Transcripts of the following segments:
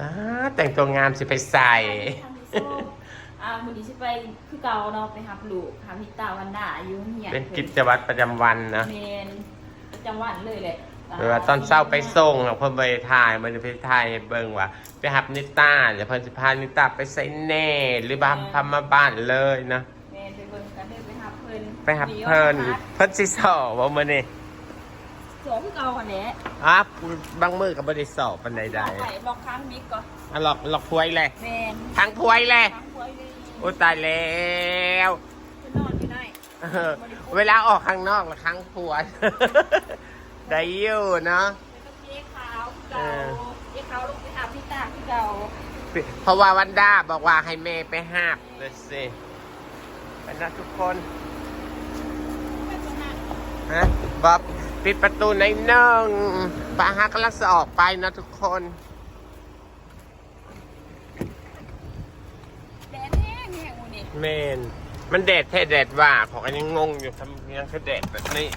อ้าแต่งตัวงามสิไปใส่ทางที่ส้มอ่ามื้อนี้สิไปคือเก่าเนาะไปรับลูกหาพี่ตาวันดาอยู่เฮียเป็นกิจวัตรประจำวันนะเมนประจำวันเลยแหละเวลาตอนเช้าไปส่งอะเพิ่นไปถ่ายมันจะไปถ่ายให้เบิ่งว่า ไปหับนิต้าเดี๋ยวเพิ่นสิพานิต้าไปใส่แน่หรือบ้านพามาบ้านเลยนะ เมนไปเบิ่งกันเลยไปหาเพิ่นไปหับเพิ่นเพิ่นสิสอบว่ามื้อนี้ สองคือเก่ากันแหละอะบางมื้อก็บ่ได้สอบปานใดลองไปลองค้างมิกก่อนๆอะหลอกหลอกพวยเลยเมนทางพวยเลยค้างไว้เลยโอ้ตายแล้วจะนอนอยู่ไหนเออเวลาออกข้างนอกละครั้งพวย ได้อยู่เนาะเป็นเจ๊ขาวคือเก่าเออเจ๊ขาวลงไปหาพี่ตาคือเก่าเพราะว่าวันด้าบอกว่าให้เมย์ไปหาบเลยสิไปนะทุกคนไม่เป็นไรฮะบ๊อบ ปิดประตูในอยหนึ่งปาฮักกำลังจะออกไปนะทุกคนแดดแห้งแห้งวันนี้เมน มันแดดแท้แดดว่าของอันยังงงอยู่ทำยังคือแดดแบบนี้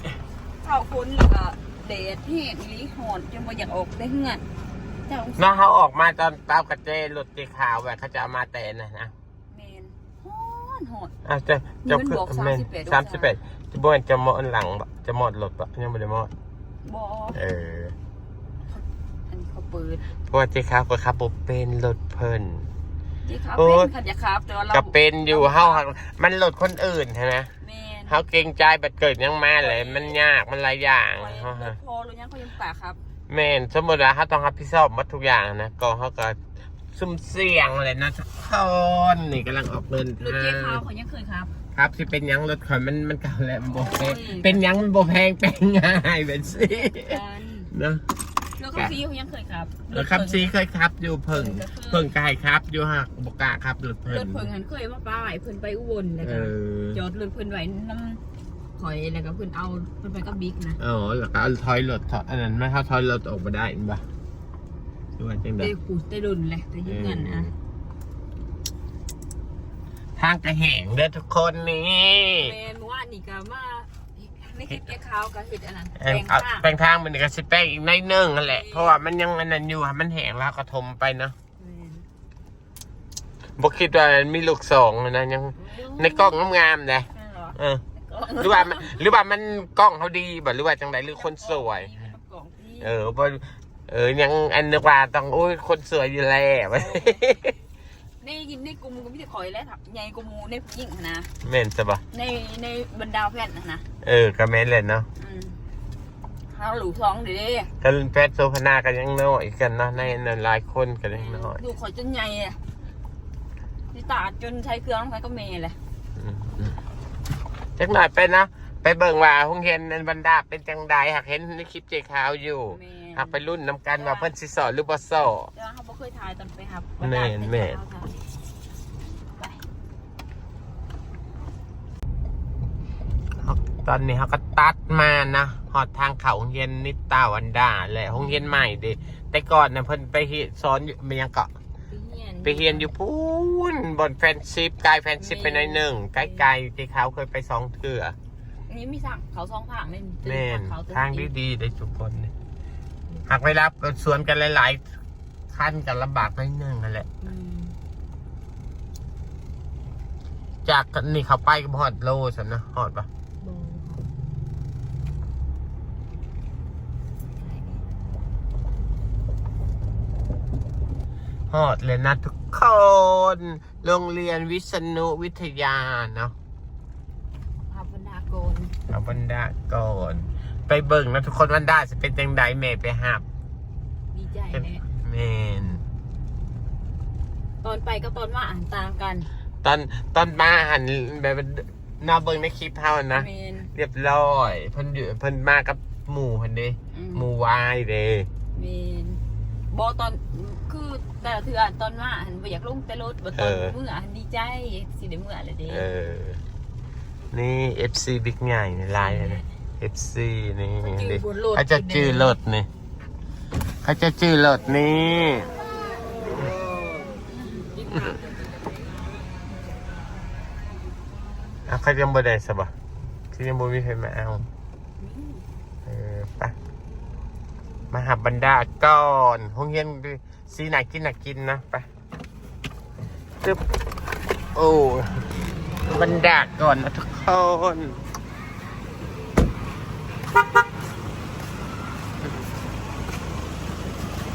เข้าฝนแล้วก็แดดแห้งอีหลีหอนจนบ่อยากออกได้เหือนเจ้าน้าเขาออกมาตอนเต้ากระเจหลุดตีขาวแบบเขาจะเอามาแต่นะนะเมนห อนหอนอาจจะจะมันบอกเมน38สามสิบแปดจะบ่นจะมอดหลังบะจะมอดรถบะยังไม่ได้มอดบอเอออันนี้เขาเปิดเพราะว่าเจ๊ครับก็ครับผมเป็นรถเพิ่นที่เขาโอ้เป็ยนขัดยาครับแต่ว่าเราก็เป็นอยู่เฮาหักมันรถคนอื่นใช่ไหมเมนเฮาเกรงใจบัดเกิดยังมาเลยมันยากมันหลายอย่างไว้เฮาฮะพอหรือยังเขายังปากครับแม่นสมมติว่าเฮาต้องรับผิดชอบหมดทุกอย่างนะก็เฮาก็ ซุ่มเสี่ยงเลยนะทุกคนนี่กำลังออกเดินรถทาเจ๊งขาวเขายังเคยครับ ครับที่เป็นหยังรถข่อยมันมันเก่าแล้วมันบ่แพงโอ้ย เป็นหยังมันบ่แพงเป็นง่ายเป็นสิกันเนาะรถเขาซีเขายังเคยครับแล้วครับซีเคยครับอยู่เพิ่งเพิ่งกายครับอยู่หักบกล้าครับรถเพิ่รถเพิ่งหันเคยมาป้ายเพิ่นไปอุบลแล้วเอก็อจอดรถเพิ่นไว้น้ำข่อยแล้วก็เพิ่นเอาเพิ่นไปกับบิ๊กนะอ๋อแล้วก็เอาถอยรถถอยอันนั้นไม่เข้าถอยรถออกมาได้เห็นปะ ดูว่าจังไดได้ปูได้ดุนเลยแต่ยืมเงินอะทางกระแหงเด้อทุกคนนี่แม่เมื่อวานนี่ก็มาในคลิปแกขาวก็เห็ดอันนั้นแป้งข้างแป้งทางมันก็สิแป้งอีกในอยหนึงนั่นแหละ เพราะว่ามันยังอันนั้นอยู่อะมันแห้งแล้วก็ทมไปเนาะบอกคิดว่ามีลูกสองนะยังในกล้องงามๆเลยแม่นเหรอเออ หรือว่ามันหรือว่ามันกล้องเขาดีบ่หรือว่าจังไดหรือคนสวย กล่องที่เออบ่ เออยังอันนึกว่าต้องโอ้ยคนสวยอยู่แล้วในในกลุ่มก็มีแต่ข่อยและใหญ่กว่าหมูในผู้หญิงนะแม่นใช่ปะในในบรรดาแฟนนะนะเออก็แม่นเลยเนาะอืมเอาหลูท้องเดี๋ยวดิก็แพทย์โซพนากันยังน้อยกันเนาะในนั้นหลายคนกันยังน้อยดูข่อยจนใหญ่อะที่ตาจนใช้เครื่องใช้ก็เมย์เลยอืมจักหน่อยไปนะไปเบิ่งว่าหงเห็นในบรรดาเป็นจังใดหากเห็นในคลิปเจขาวอยู่ เมย์หากไปรุ่นนำกันว่าเพิ่นสิสอนหรือบ่สอนแต่ว่าเขาบ่เคยถ่ายตอนไปครับแม่นแม่นไปตอนนี้เขาก็ตัดมานะหอดทางเขาหงเฮียนนิตาวันดาแหละหงเฮียนใหม่เดิแต่ก่อนเนี่ยเพิ่นไปเฮียนสอนอยู่มันยังเกาะ ไปเฮียนไปเฮียนอยู่พูนบนแฟนชิพกายแฟนชิพไปหน่อยหนึ่งใกล้ๆที่เขาเคยไปสองเทื่อ อันนี้มีสั่งเขาสองทางเลยแม่นเขาทางดีๆได้ทุกคนเนี่ย หากไปรับก็สวนกันหลายๆขั้นกันลำบากหน่อยหนึ่งนั่นแหละ อืมจากนี่เขาไปกับฮอดโลสันนะฮอดปะบ่ฮอดเลยนะทุกคน โรงเรียนวิษณุวิทยาเนาะภาพบรรดาโกน เอาบรรดาก่อน ไปเบิ่งนะทุกคนบรรดาจะเป็นจังใดแม่ไปหับดีใจแหละแมนตอนไปกับตอนมาอ่านต่างกัน ตอนตอนมาหันแบบหน้าเบิ่งในคลิปเท่านะเมนเรียบร้อยเพิ่นอยู่เพิ่นมากับหมู่เพิ่นเด้อืมหมู่วายเด้เมนบอตอนคือแต่ละเทือตอนมาหันบ่อยากลงแต่รถบ่ตอนเมื่อหันดีใจสิได้เมื่อเลยเด้ เออ นี่ FC บิ๊กใหญ่ในไลน์นะ FC นี่ เขาจื้ดิอบนรถเขาจะจื้อรถนี่เขาจะจื้อรถนี่อะเขายังบ่ได้สบะคือยังบ่มีใครมาเอาเออไปมาหาบรรดาก่อนห้องเรียนสีหนักกินหนักกินนะไปตึ๊บโอ้บรรดาก่อนนะทุกคน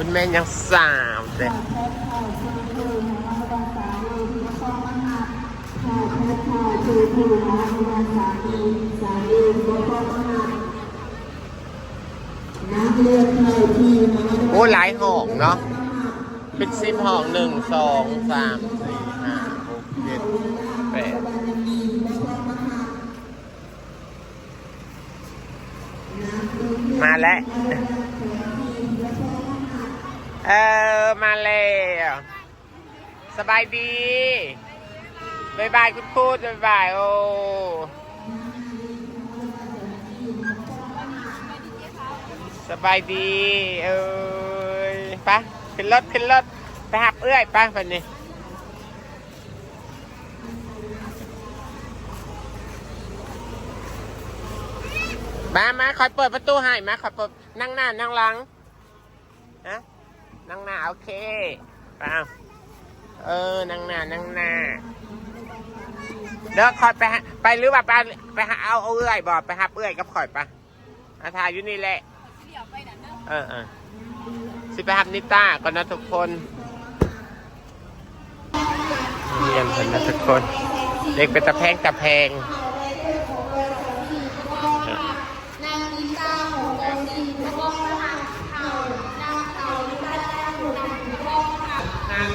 คุณแม่ยังสาวเด็กโอ้หลายห้องเนาะเป็นสิบห้องหนึ่งสองสามสี่ห้าหกเจ็ดแปดมาแล้ว เออ มาแล้วสบายดีบายบายคุณพูดบายบายโอ้สบายดี เอ้ยไปะขึ้นรถขึ้นรถไปหับเอื้อยไป้าวันนี้มามาคอยเปิดประตูให้มาคอยเปิดนั่งหน้านั่งหลังนะ นั่งหน้าโอเคไปเอาเออนั่งหน้านั่งหน้าเดี๋ยวคอยไปหาไปหรือว่าไปไปหาเอาเอาเอื้อยบอกไปหับเอื้อยกับคอยปะอาทายอยู่นี่แหละเดี๋ยวไปนั่นเด้อเออเออสิไปหับนิต้าก่อนนะทุกคนเรียนกันนะทุกคน เด็กเป็นตะแพงตะแพง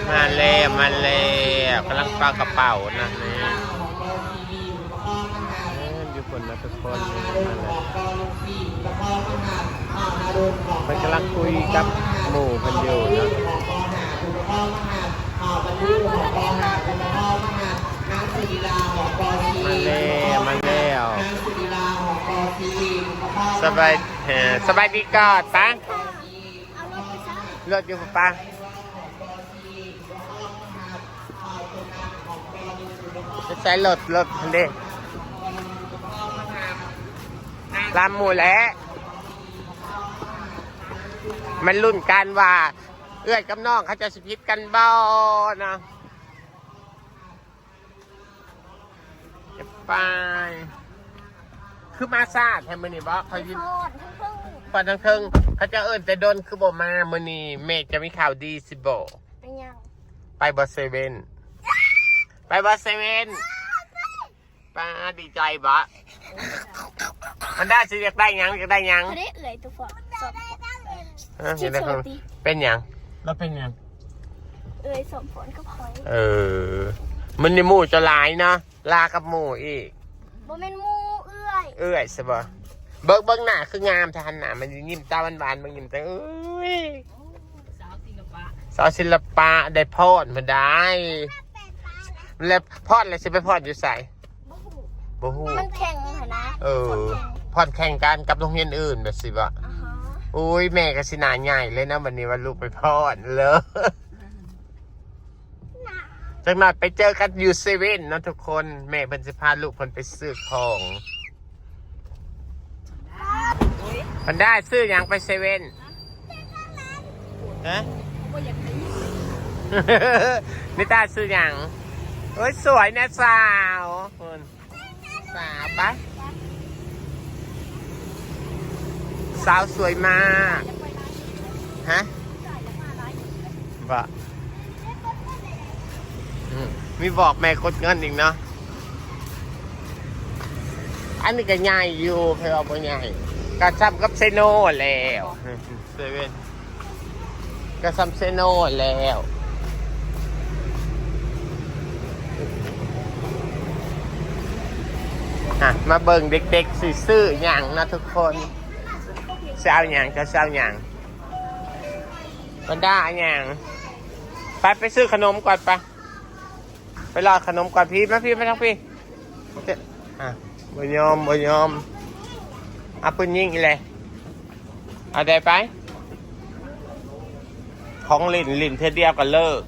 มาแล้วมาแล้วกำลังปากระเป๋านะนี่เอออยู่คนนะทุกคนมันกำลังคุยกับหมู่กันอยู่นะมาแล้วมาแล้วสบายสบายดีก่อนปะรถอยู่ปะ จะ ใช้รถรถคันเด้ลำหมูแล้วมันรุ่นกันว่า เอื้อยกับน้องเขาจะสพิษกันบ่นะจะไปคือมาซาดแทนมือนี่บ่เขายินโทษทั้งเพิ่งพอทั้งเทิงเขาจะเอิ้นแต่โดนคือบ่มามือนี่เมฆจะมีข่าวดีสิบ่เป็นยัง ไปบอสเซเว่น ไปบอสเซเว่นป้าดีใจบะมันได้สิอยากได้หยังอยากได้หยังเขาได้เอ่ยตัวฟอดสมฮะอยากได้ของเป็นหยังแล้วเป็นหยัง เอ่ยสมผลก็พอยเออ มันในหมู่จะหลายเนาะลากับหมู่อีก บ่แม่นหมูเอ่ยเอ้ยสบะเบิกเบิ้งหน้าคืองามทันหน้ามันยิ้มตาหวานๆมันยิ้มแต่เอ้ยสาวศิลปะ สาวศิลปะได้พอดมาได้ แล้วพอดเลยสิไปพอดอยู่ใส่บ่หูบ่ฮู้มันแข็งเหรอนะเออพอดแข่งกันกับโรงเรียนอื่นแบบสิบะอ่าฮะอุ้ยแม่ก็สิหนาใหญ่เลยนะวันนี้วันลูกไปพอดเลยจังหน่อยไปเจอกันอยู่เซเว่นนะทุกคนแม่เพิ่นสิพาลูกเพิ่นไปซื้อของมันได้ซื้ออย่างไปเซเว่นฮะก็อยากให้นิตาซื้ออย่าง เฮ้ย สวยนะสาวคุณสาวปะสาวสวยมาก ฮะบะอืมมีบอกแม่กดเงินอีกเนาะ อันนี้ก็ใหญ่อยู่เพราะว่าใหญ่กระชับกับเซโน่แล้วเซเว่นกระซับเซโน่แล้ว อะมาเบิ่งเด็กๆสิซื้ออย่างนะทุกคนเช้าอย่างก็เช้าอย่างมันได้อย่างไปไปซื้อขนมก่อนไปไปรอขนมก่อนพี่มาพี่มาทั้งพี่เจ๊อะบยอมบยอมเอาปืนยิงอีเลยเอาได้ไป ของลินลินเธอเดียวกันเลิก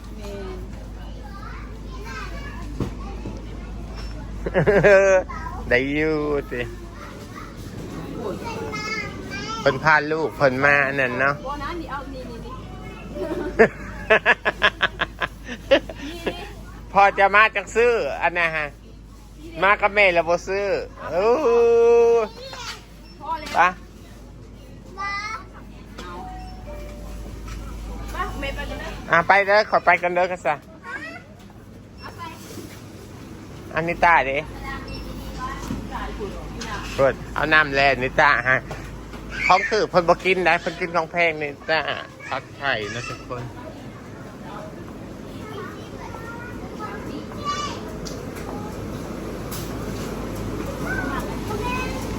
ได้อยู่สิเพิ่นพาลูกเพิ่นมาอันนั่นเนาะโบนั้นนี่เอานี่นี่นี่พอจะมาจากซื้ออันนะฮะ มากับแม่แล้วบ่ซื้อโอ้พอเลยปะไปเมย์ไปกันเลยอะไปเด้อขอไปกันเด้อกันซะอันนี้ตาดิ เปิดเอาน้ำแล่นิตาฮะของคือเพิ่นบ่กินได้เพิ่นกินของแพงนี่ตาทัดไข่นะทุกคน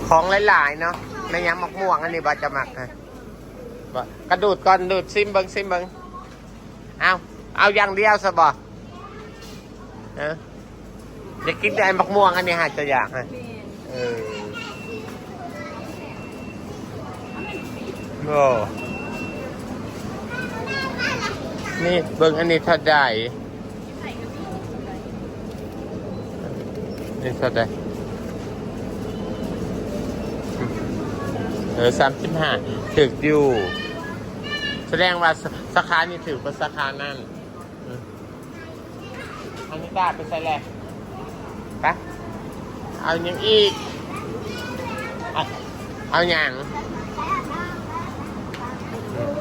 ของหลายๆเนาะไม่ยังมักม่วงอันนี้บาจะหมักฮะกระดูดก่อนดูดซิมเบิงซิมเบิงเอาเอาอย่างเดียวซะบ่เออจะกินได้มักม่วงอันนี้ฮะจะอยากฮะ เออโอ้นี่เบิ่งอันนี้เท่าใดนี่ท่าใดเออสามสิบห้าถึกอยู่ แสดงว่าสสาขานี่ถือกว่าสาขานั่นอันนี้ตาไปใส่แหละปะ เอาอย่างอีก เอาเอาอย่าง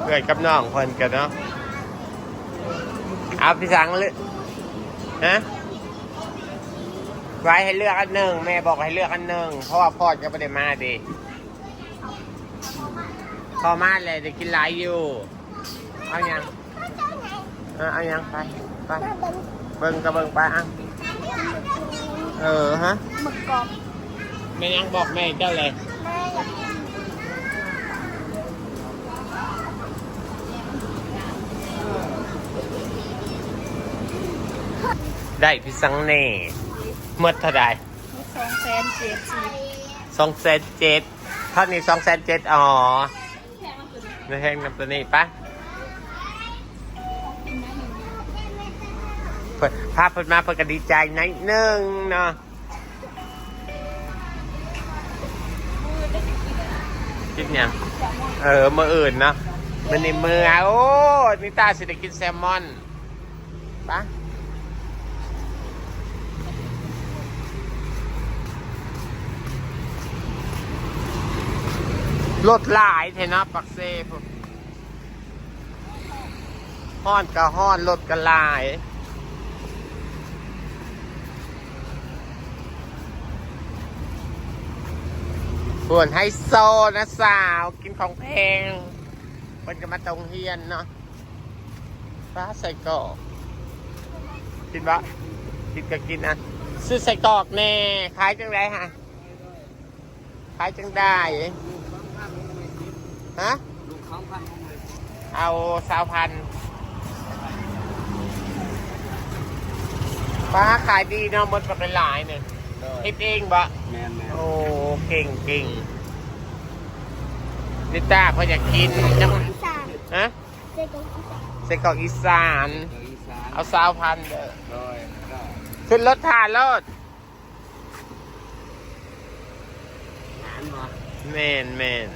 เกิดกับน้องคนกันเนาะเอาพี่สังเลยฮะไว้ให้เลือกอันหนึ่งแม่บอกให้เลือกอันหนึ่งเพราะว่าพ่อจะไม่ได้มาดิพอมาเลยจะกินหลายอยู่เอาอยังเอาอเอางไปไปเบิ่งก็เบิ่งไปอะ เออฮะหมึกกรอบแม่ยังบอกแม่เจ้าเลยแม่อยากกินได้พี่สังเน่เมื่อเท่าใดสองแสนเจ็ดสิบสองแสนเจ็ดเท่านี้สองแสนเจ็ดอ๋อไม่แห้งนำตัวนี้ปะ เพิ่นพาเพิ่นมาเพิ่นก็ดีใจนิดนึงเนาะคิดยังเออมืออื่นเนาะมันในมืออะโอ้นิตาสิได้กินแซลมอนปะรถหลายเทนะปักเซ่พวกห้อนก็ห้อนรถก็หลาย ส่วนไฮโซนะสาว กินของแพงมันจะมาตรงเฮียนเนาะฟ้าใส่กอกกินวะกินก็กินอะซื้อใส่กอกแน่ขายจังไรฮะขายจังได้ฮะเอาสาวพันฟ้าขายดีเนาะหมดก็เป็นหลายเนี่ย เฮ็ดเองบะแมนแมนโอ้เก่งเก่งนิต้าเขาอยากกินจังอีสานฮะเจ๊กอีสานใส่กรอกอีสานเจออีสานเอาสาวพันเด้อโดยก็ขึ้นรถทานรถหารมาแมนแมน